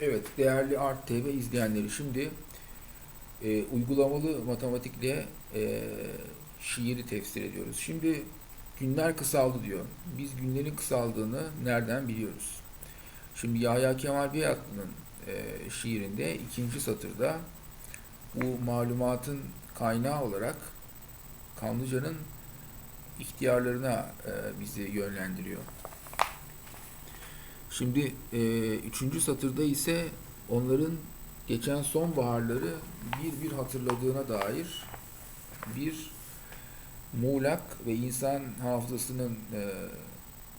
Evet, değerli Art TV izleyenleri şimdi e, uygulamalı matematikle e, şiiri tefsir ediyoruz. Şimdi günler kısaldı diyor. Biz günlerin kısaldığını nereden biliyoruz? Şimdi Yahya Kemal Beyatlı'nın e, şiirinde ikinci satırda bu malumatın kaynağı olarak Kanlıca'nın ihtiyarlarına e, bizi yönlendiriyor. Şimdi e, üçüncü satırda ise onların geçen sonbaharları bir bir hatırladığına dair bir muğlak ve insan hafızasının e,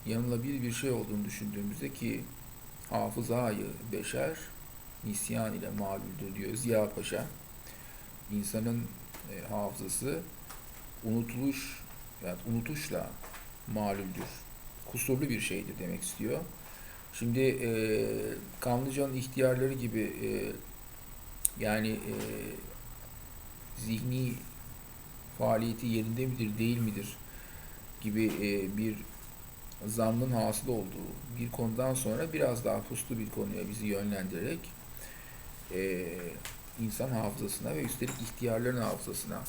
yanılabilir bir şey olduğunu düşündüğümüzde ki hafızayı beşer nisyan ile mağluldür diyor Ziya Paşa. İnsanın e, hafızası unutuluş yani unutuşla malüldür. Kusurlu bir şeydir demek istiyor. Şimdi e, Kanlıca'nın ihtiyarları gibi e, yani e, zihni faaliyeti yerinde midir değil midir gibi e, bir zannın hasıl olduğu bir konudan sonra biraz daha puslu bir konuya bizi yönlendirerek e, insan hafızasına ve üstelik ihtiyarların hafızasına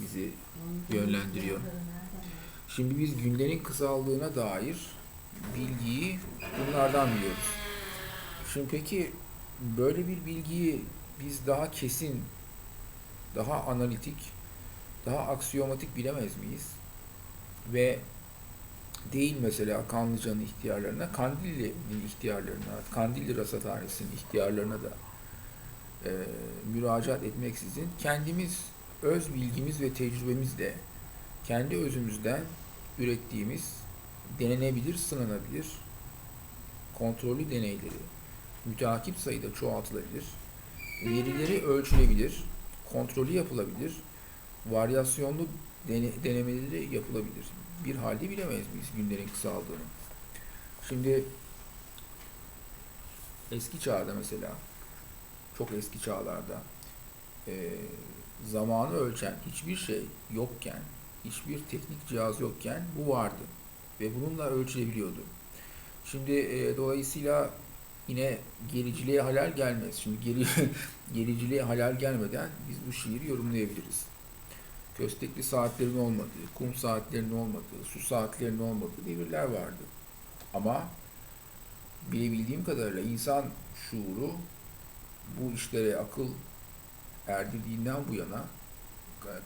bizi yönlendiriyor. Şimdi biz günlerin kısaldığına dair bilgiyi bunlardan biliyoruz. Şimdi peki böyle bir bilgiyi biz daha kesin, daha analitik, daha aksiyomatik bilemez miyiz? Ve değil mesela Kanlıca'nın ihtiyarlarına, Kandilli'nin ihtiyarlarına, Kandilli Rasathanesi'nin ihtiyarlarına da e, müracaat etmeksizin kendimiz öz bilgimiz ve tecrübemizle kendi özümüzden ürettiğimiz denenebilir, sınanabilir, kontrollü deneyleri müteakip sayıda çoğaltılabilir, verileri ölçülebilir, kontrolü yapılabilir, varyasyonlu dene, denemeleri yapılabilir. Bir halde bilemeyiz biz günlerin kısaldığını. Şimdi eski çağda mesela, çok eski çağlarda e, zamanı ölçen hiçbir şey yokken, hiçbir teknik cihaz yokken bu vardı ve bununla ölçülebiliyordu. Şimdi e, dolayısıyla yine gericiliğe halal gelmez. Şimdi geri, gericiliğe halal gelmeden biz bu şiiri yorumlayabiliriz. Köstekli saatlerin olmadığı, kum saatlerinin olmadığı, su saatlerinin olmadığı devirler vardı. Ama bilebildiğim kadarıyla insan şuuru bu işlere akıl erdirdiğinden bu yana,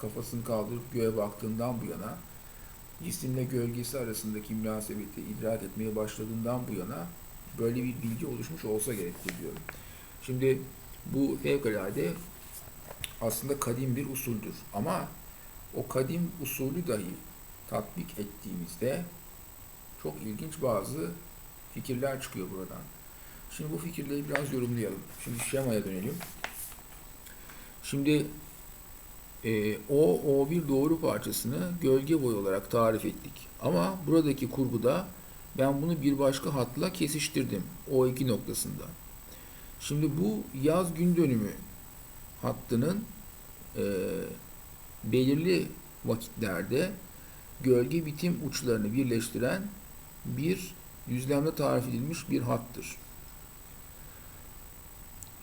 kafasını kaldırıp göğe baktığından bu yana, cisimle gölgesi arasındaki münasebeti idrak etmeye başladığından bu yana böyle bir bilgi oluşmuş olsa gerektir diyorum. Şimdi bu fevkalade aslında kadim bir usuldür. Ama o kadim usulü dahi tatbik ettiğimizde çok ilginç bazı fikirler çıkıyor buradan. Şimdi bu fikirleri biraz yorumlayalım. Şimdi şemaya dönelim. Şimdi e, o O1 doğru parçasını gölge boyu olarak tarif ettik. Ama buradaki kurguda ben bunu bir başka hatla kesiştirdim. O2 noktasında. Şimdi bu yaz gün dönümü hattının e, belirli vakitlerde gölge bitim uçlarını birleştiren bir düzlemde tarif edilmiş bir hattır.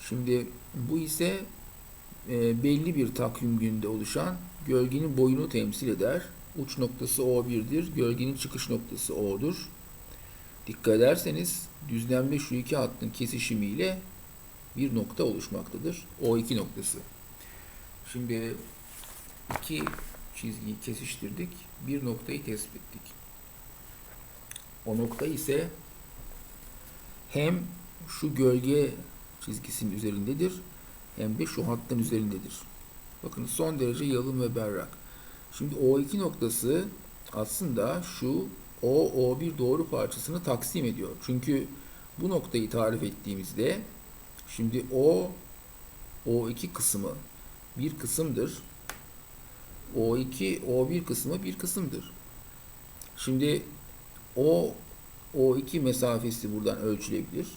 Şimdi bu ise e, belli bir takvim gününde oluşan gölgenin boyunu temsil eder. Uç noktası O1'dir, gölgenin çıkış noktası O'dur. Dikkat ederseniz düzlemde şu iki hattın kesişimiyle bir nokta oluşmaktadır. O2 noktası. Şimdi iki çizgiyi kesiştirdik. Bir noktayı tespit ettik. O nokta ise hem şu gölge çizgisinin üzerindedir hem de şu hattın üzerindedir. Bakın son derece yalın ve berrak. Şimdi O2 noktası aslında şu O, O1 doğru parçasını taksim ediyor. Çünkü bu noktayı tarif ettiğimizde şimdi O, O2 kısmı bir kısımdır. O2, O1 kısmı bir kısımdır. Şimdi O, O2 mesafesi buradan ölçülebilir.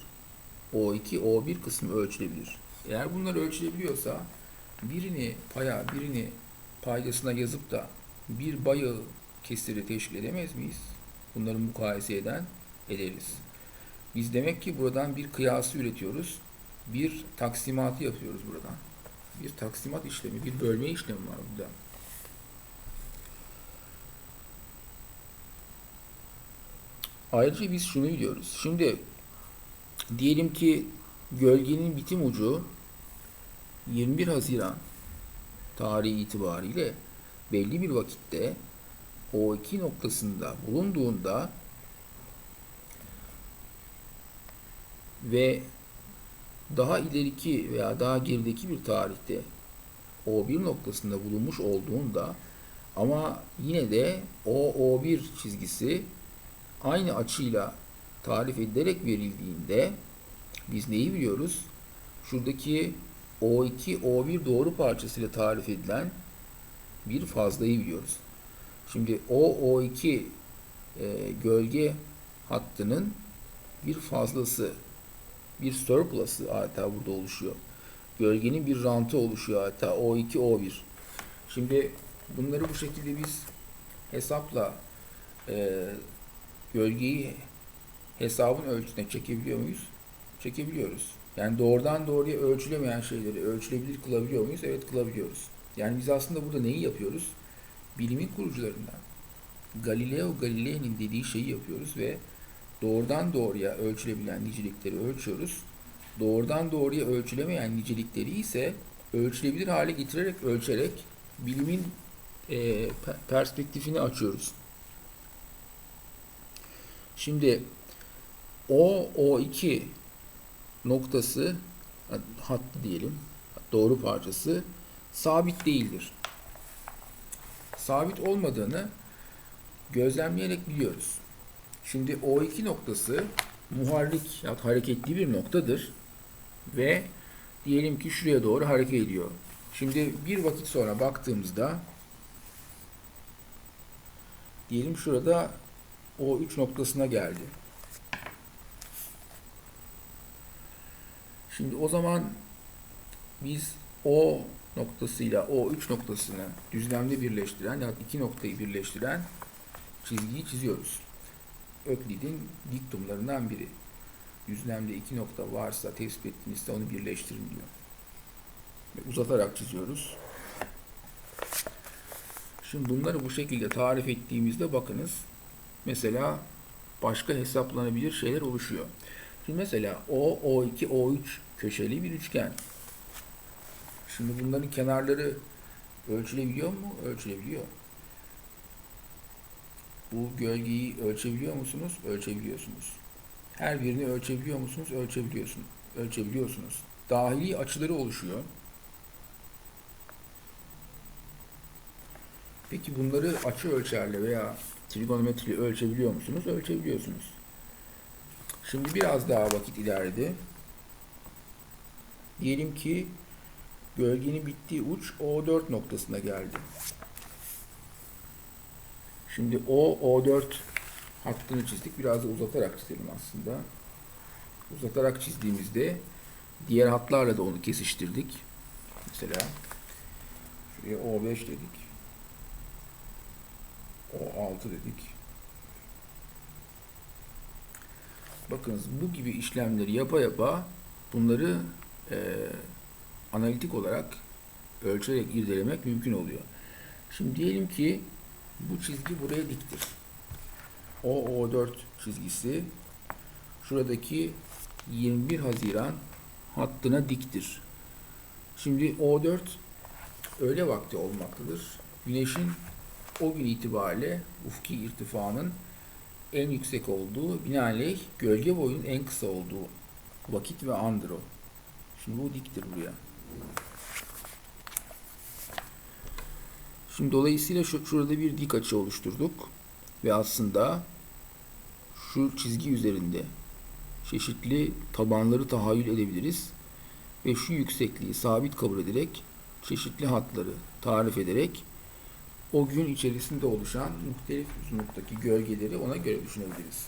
O2, O1 kısmı ölçülebilir. Eğer bunlar ölçülebiliyorsa birini paya, birini paydasına yazıp da bir bayağı kesiri teşkil edemez miyiz? Bunları mukayese eden ederiz. Biz demek ki buradan bir kıyası üretiyoruz. bir taksimatı yapıyoruz buradan. Bir taksimat işlemi, bir bölme işlemi var burada. Ayrıca biz şunu biliyoruz. Şimdi diyelim ki gölgenin bitim ucu 21 Haziran tarihi itibariyle belli bir vakitte o iki noktasında bulunduğunda ve daha ileriki veya daha gerideki bir tarihte o bir noktasında bulunmuş olduğunda ama yine de o O1 çizgisi aynı açıyla tarif edilerek verildiğinde biz neyi biliyoruz? Şuradaki O2, O1 doğru parçasıyla tarif edilen bir fazlayı biliyoruz. Şimdi o O2 e, gölge hattının bir fazlası, bir surplus'ı adeta burada oluşuyor. Gölgenin bir rantı oluşuyor adeta O2, O1. Şimdi bunları bu şekilde biz hesapla e, gölgeyi hesabın ölçüsüne çekebiliyor muyuz? Çekebiliyoruz. Yani doğrudan doğruya ölçülemeyen şeyleri ölçülebilir kılabiliyor muyuz? Evet kılabiliyoruz. Yani biz aslında burada neyi yapıyoruz? Bilimin kurucularından Galileo Galilei'nin dediği şeyi yapıyoruz ve doğrudan doğruya ölçülebilen nicelikleri ölçüyoruz. Doğrudan doğruya ölçülemeyen nicelikleri ise ölçülebilir hale getirerek ölçerek bilimin e, perspektifini açıyoruz. Şimdi o O2 noktası hattı diyelim doğru parçası sabit değildir. Sabit olmadığını gözlemleyerek biliyoruz. Şimdi O2 noktası muharrik ya hareketli bir noktadır ve diyelim ki şuraya doğru hareket ediyor. Şimdi bir vakit sonra baktığımızda diyelim şurada O3 noktasına geldi. Şimdi o zaman biz O noktasıyla O3 noktasını düzlemde birleştiren ya iki noktayı birleştiren çizgiyi çiziyoruz. Öklid'in diktumlarından biri. Düzlemde iki nokta varsa tespit ettiğinizde onu birleştirin diyor. Ve uzatarak çiziyoruz. Şimdi bunları bu şekilde tarif ettiğimizde bakınız mesela başka hesaplanabilir şeyler oluşuyor. Şimdi mesela O, O2, O3 köşeli bir üçgen. Şimdi bunların kenarları ölçülebiliyor mu? Ölçülebiliyor. Bu gölgeyi ölçebiliyor musunuz? Ölçebiliyorsunuz. Her birini ölçebiliyor musunuz? Ölçebiliyorsunuz. Ölçebiliyorsunuz. Dahili açıları oluşuyor. Peki bunları açı ölçerle veya trigonometriyle ölçebiliyor musunuz? Ölçebiliyorsunuz. Şimdi biraz daha vakit ilerledi. Diyelim ki gölgenin bittiği uç O4 noktasına geldi. Şimdi O, O4 hattını çizdik. Biraz da uzatarak çizelim aslında. Uzatarak çizdiğimizde diğer hatlarla da onu kesiştirdik. Mesela şuraya O5 dedik. O6 dedik. Bakınız bu gibi işlemleri yapa yapa bunları e, analitik olarak ölçerek irdelemek mümkün oluyor. Şimdi diyelim ki bu çizgi buraya diktir. O O4 çizgisi şuradaki 21 Haziran hattına diktir. Şimdi O4 öğle vakti olmaktadır. Güneşin o gün itibariyle ufki irtifanın en yüksek olduğu, binaenaleyh gölge boyunun en kısa olduğu vakit ve andır o. Şimdi bu diktir buraya. Şimdi dolayısıyla şu, şurada bir dik açı oluşturduk. Ve aslında şu çizgi üzerinde çeşitli tabanları tahayyül edebiliriz. Ve şu yüksekliği sabit kabul ederek çeşitli hatları tarif ederek o gün içerisinde oluşan muhtelif uzunluktaki gölgeleri ona göre düşünebiliriz.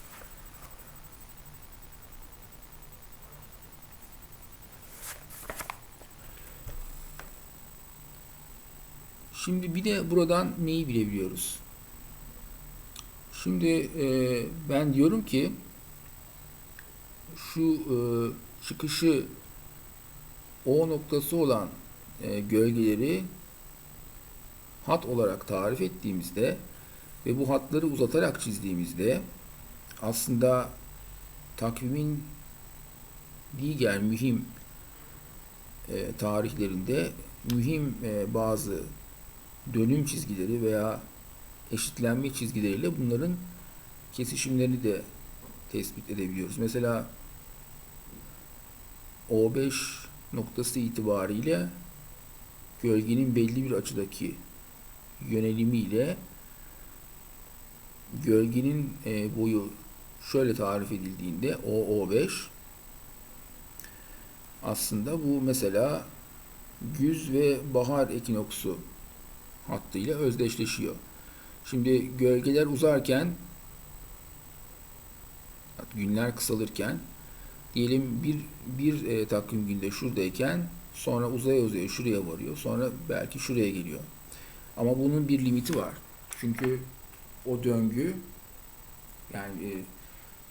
Şimdi bir de buradan neyi bilebiliyoruz? Şimdi e, ben diyorum ki şu e, çıkışı O noktası olan e, gölgeleri hat olarak tarif ettiğimizde ve bu hatları uzatarak çizdiğimizde aslında takvimin diğer mühim e, tarihlerinde mühim e, bazı dönüm çizgileri veya eşitlenme çizgileriyle bunların kesişimlerini de tespit edebiliyoruz. Mesela O5 noktası itibariyle gölgenin belli bir açıdaki yönelimiyle gölgenin e, boyu şöyle tarif edildiğinde OO5 aslında bu mesela güz ve bahar ekinoksu hattıyla özdeşleşiyor. Şimdi gölgeler uzarken günler kısalırken diyelim bir bir e, takvim günde şuradayken sonra uzaya uzaya şuraya varıyor. Sonra belki şuraya geliyor. Ama bunun bir limiti var. Çünkü o döngü yani e,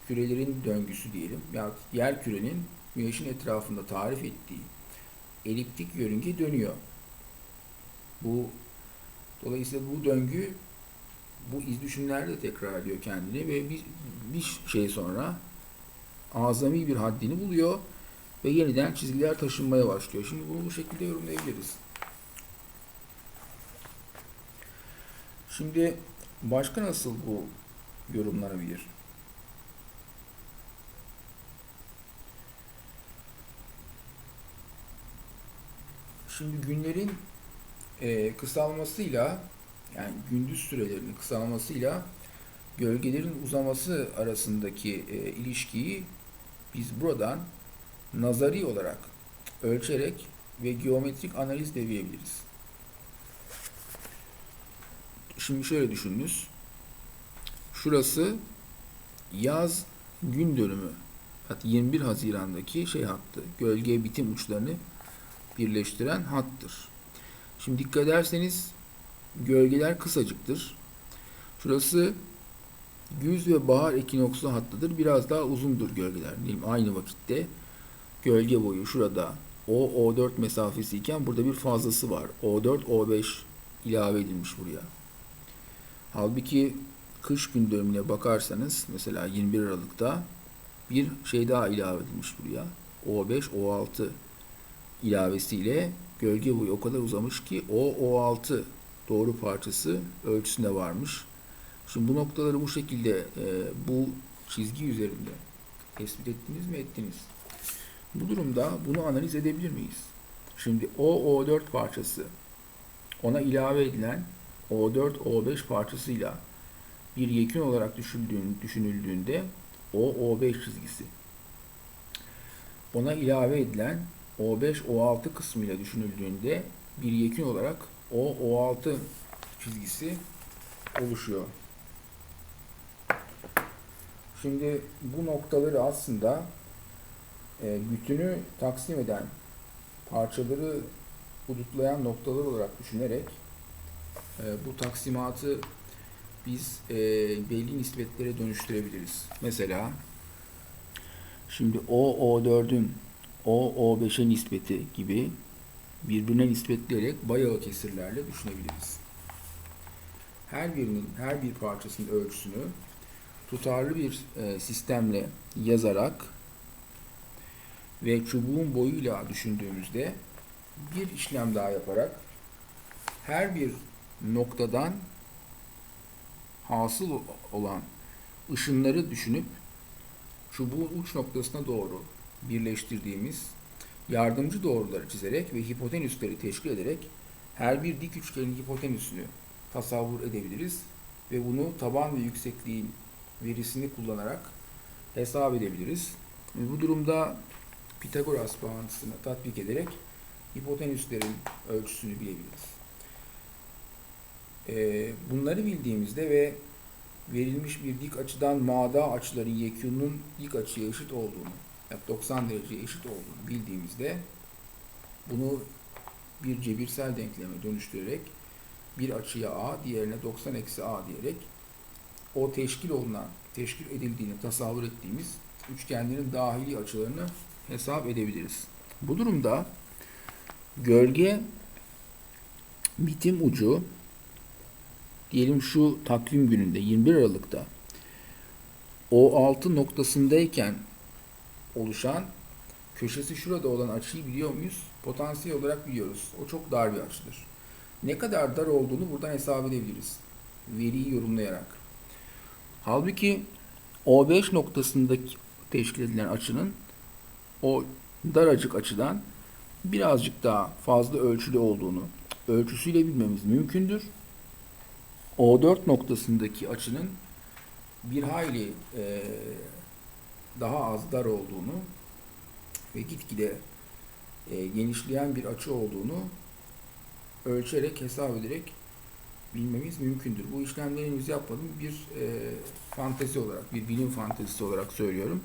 kürelerin döngüsü diyelim ya yer kürenin güneşin etrafında tarif ettiği eliptik yörünge dönüyor. Bu dolayısıyla bu döngü bu iz düşümlerde tekrar ediyor kendini ve bir, bir şey sonra azami bir haddini buluyor ve yeniden çizgiler taşınmaya başlıyor. Şimdi bunu bu şekilde yorumlayabiliriz. Şimdi başka nasıl bu yorumlanabilir? Şimdi günlerin e, kısalmasıyla yani gündüz sürelerinin kısalmasıyla gölgelerin uzaması arasındaki e, ilişkiyi biz buradan nazari olarak ölçerek ve geometrik analiz deneyebiliriz. Şimdi şöyle düşününüz. Şurası yaz gün dönümü. Hatta 21 Haziran'daki şey hattı. Gölge bitim uçlarını birleştiren hattır. Şimdi dikkat ederseniz gölgeler kısacıktır. Şurası güz ve bahar ekinokslu hattıdır. Biraz daha uzundur gölgeler. Diyelim aynı vakitte gölge boyu şurada O, O4 mesafesi iken burada bir fazlası var. O4, O5 ilave edilmiş buraya. Halbuki kış gün dönümüne bakarsanız mesela 21 Aralık'ta bir şey daha ilave edilmiş buraya. O5, O6 ilavesiyle gölge boyu o kadar uzamış ki o O6 doğru parçası ölçüsünde varmış. Şimdi bu noktaları bu şekilde e, bu çizgi üzerinde tespit ettiniz mi ettiniz? Bu durumda bunu analiz edebilir miyiz? Şimdi o O4 parçası ona ilave edilen O4 O5 parçasıyla bir yekün olarak düşünüldüğünde o O5 çizgisi ona ilave edilen O5 O6 kısmıyla düşünüldüğünde bir yekün olarak o O6 çizgisi oluşuyor. Şimdi bu noktaları aslında e, bütünü taksim eden parçaları hudutlayan noktalar olarak düşünerek e, bu taksimatı biz e, belli nispetlere dönüştürebiliriz. Mesela şimdi O O4'ün O O5'e nispeti gibi birbirine nispetleyerek bayağı kesirlerle düşünebiliriz. Her birinin, her bir parçasının ölçüsünü tutarlı bir e, sistemle yazarak ve çubuğun boyuyla düşündüğümüzde bir işlem daha yaparak her bir noktadan hasıl olan ışınları düşünüp çubuğun uç noktasına doğru birleştirdiğimiz yardımcı doğruları çizerek ve hipotenüsleri teşkil ederek her bir dik üçgenin hipotenüsünü tasavvur edebiliriz ve bunu taban ve yüksekliğin verisini kullanarak hesap edebiliriz. Bu durumda Pitagoras bağıntısını tatbik ederek hipotenüslerin ölçüsünü bilebiliriz. Ee, bunları bildiğimizde ve verilmiş bir dik açıdan mada açıların yekününün dik açıya eşit olduğunu, yani 90 dereceye eşit olduğunu bildiğimizde bunu bir cebirsel denkleme dönüştürerek bir açıya a, diğerine 90 eksi a diyerek o teşkil olunan, teşkil edildiğini tasavvur ettiğimiz üçgenlerin dahili açılarını hesap edebiliriz. Bu durumda Gölge bitim ucu diyelim şu takvim gününde 21 Aralık'ta O6 noktasındayken oluşan köşesi şurada olan açıyı biliyor muyuz? Potansiyel olarak biliyoruz. O çok dar bir açıdır. Ne kadar dar olduğunu buradan hesap edebiliriz. Veriyi yorumlayarak. Halbuki O5 noktasındaki teşkil edilen açının o daracık açıdan birazcık daha fazla ölçülü olduğunu ölçüsüyle bilmemiz mümkündür. O4 noktasındaki açının bir hayli e, daha az dar olduğunu ve gitgide e, genişleyen bir açı olduğunu ölçerek, hesap ederek bilmemiz mümkündür. Bu işlemleri henüz yapmadım. Bir e, fantezi olarak, bir bilim fantezisi olarak söylüyorum.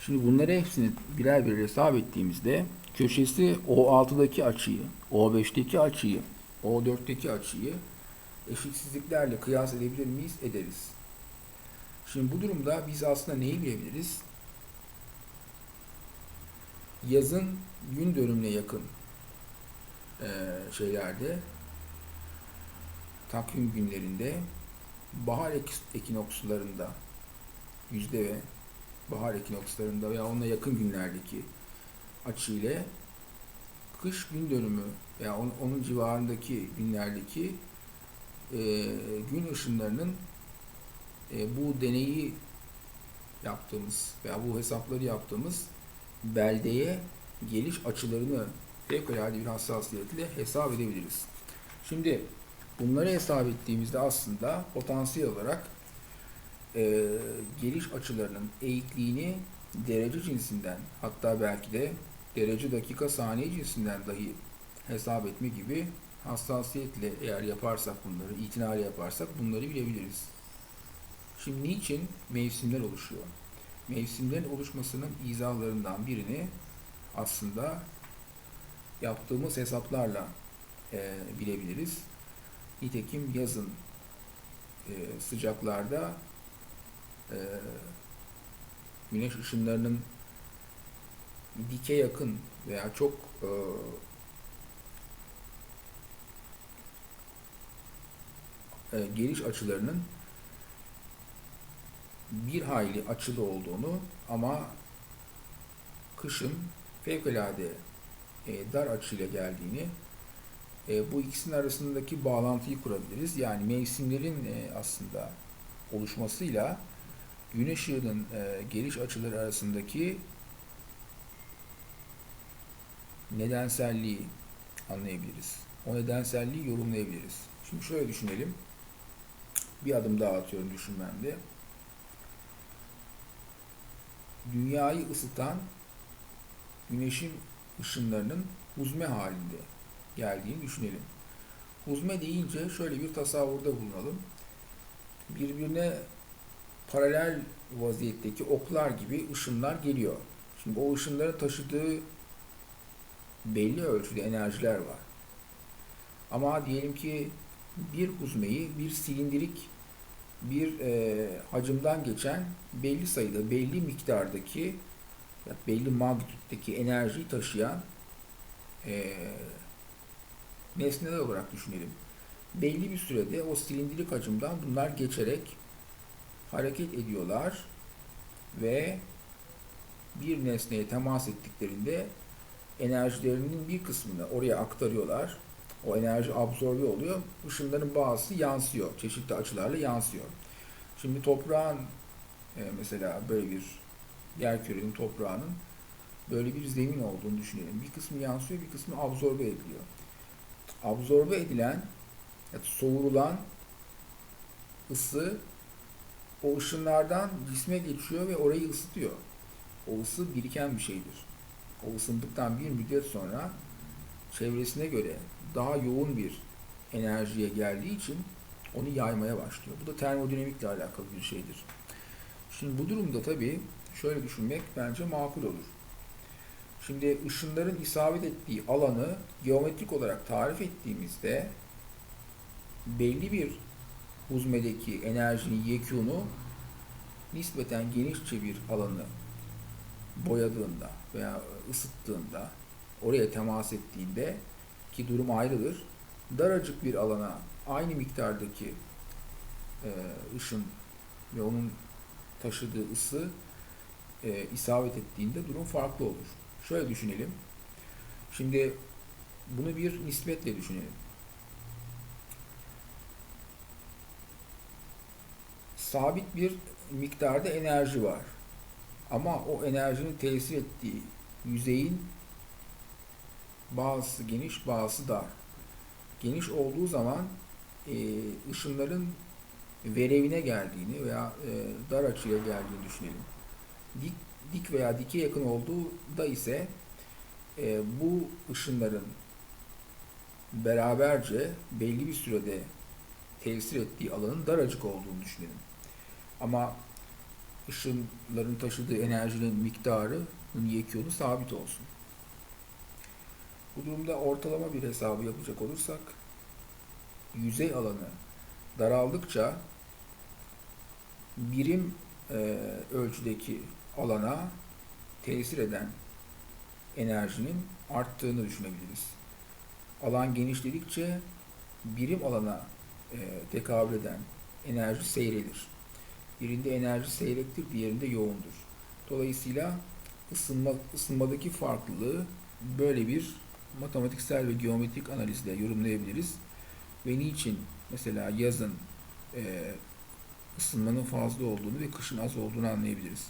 Şimdi bunları hepsini birer birer hesap ettiğimizde köşesi O6'daki açıyı, O5'teki açıyı, O4'teki açıyı eşitsizliklerle kıyas edebilir miyiz? Ederiz. Şimdi bu durumda biz aslında neyi bilebiliriz? Yazın gün dönümüne yakın eee, şeylerde takvim günlerinde bahar ek- ekinokslarında yüzde ve bahar ekinokslarında veya ona yakın günlerdeki açı ile kış gün dönümü veya onun, onun civarındaki günlerdeki e, gün ışınlarının e, bu deneyi yaptığımız veya bu hesapları yaptığımız beldeye geliş açılarını fevkalade bir hassasiyetle hesap edebiliriz. Şimdi bunları hesap ettiğimizde aslında potansiyel olarak e, geliş açılarının eğikliğini derece cinsinden hatta belki de derece dakika saniye cinsinden dahi hesap etme gibi hassasiyetle eğer yaparsak bunları, itinayla yaparsak bunları bilebiliriz. Şimdi niçin mevsimler oluşuyor? Mevsimlerin oluşmasının izahlarından birini aslında yaptığımız hesaplarla e, bilebiliriz. Nitekim yazın e, sıcaklarda e, güneş ışınlarının dike yakın veya çok e, e, geliş açılarının bir hayli açılı olduğunu ama kışın fevkalade e, dar açıyla geldiğini e, bu ikisinin arasındaki bağlantıyı kurabiliriz. Yani mevsimlerin e, aslında oluşmasıyla güneş ışığının e, geliş açıları arasındaki nedenselliği anlayabiliriz. O nedenselliği yorumlayabiliriz. Şimdi şöyle düşünelim. Bir adım daha atıyorum düşünmemde. Dünyayı ısıtan güneşin ışınlarının huzme halinde geldiğini düşünelim. Huzme deyince şöyle bir tasavvurda bulunalım. Birbirine paralel vaziyetteki oklar gibi ışınlar geliyor. Şimdi o ışınların taşıdığı belli ölçüde enerjiler var. Ama diyelim ki bir huzmeyi bir silindirik bir e, hacimden geçen belli sayıda, belli miktardaki ya belli magnitütteki enerjiyi taşıyan e, nesneler olarak düşünelim. Belli bir sürede o silindirik hacimden bunlar geçerek hareket ediyorlar ve bir nesneye temas ettiklerinde enerjilerinin bir kısmını oraya aktarıyorlar. O enerji absorbe oluyor. Işınların bazısı yansıyor. Çeşitli açılarla yansıyor. Şimdi toprağın e, mesela böyle bir yer kürenin toprağının böyle bir zemin olduğunu düşünelim. Bir kısmı yansıyor, bir kısmı absorbe ediliyor. Absorbe edilen, yani soğurulan ısı o ışınlardan cisme geçiyor ve orayı ısıtıyor. O ısı biriken bir şeydir. O ısındıktan bir müddet sonra çevresine göre daha yoğun bir enerjiye geldiği için onu yaymaya başlıyor. Bu da termodinamikle alakalı bir şeydir. Şimdi bu durumda tabii şöyle düşünmek bence makul olur. Şimdi ışınların isabet ettiği alanı geometrik olarak tarif ettiğimizde belli bir huzmedeki enerjinin yekûnu nispeten genişçe bir alanı boyadığında veya ısıttığında oraya temas ettiğinde ki durum ayrıdır. Daracık bir alana aynı miktardaki e, ışın ve onun taşıdığı ısı e, isabet ettiğinde durum farklı olur. Şöyle düşünelim. Şimdi bunu bir nispetle düşünelim. Sabit bir miktarda enerji var. Ama o enerjinin tesir ettiği yüzeyin bazısı geniş, bazısı dar. Geniş olduğu zaman e, ışınların verevine geldiğini veya e, dar açıya geldiğini düşünelim. Dik, dik veya dike yakın olduğu da ise e, bu ışınların beraberce belli bir sürede tesir ettiği alanın daracık olduğunu düşünelim. Ama ışınların taşıdığı enerjinin miktarının yekûnu sabit olsun. Bu durumda ortalama bir hesabı yapacak olursak yüzey alanı daraldıkça birim e, ölçüdeki alana tesir eden enerjinin arttığını düşünebiliriz. Alan genişledikçe birim alana e, tekabül eden enerji seyrelir. Birinde enerji seyrektir, diğerinde yoğundur. Dolayısıyla ısınma, ısınmadaki farklılığı böyle bir matematiksel ve geometrik analizle yorumlayabiliriz. Ve niçin mesela yazın e, ısınmanın fazla olduğunu ve kışın az olduğunu anlayabiliriz.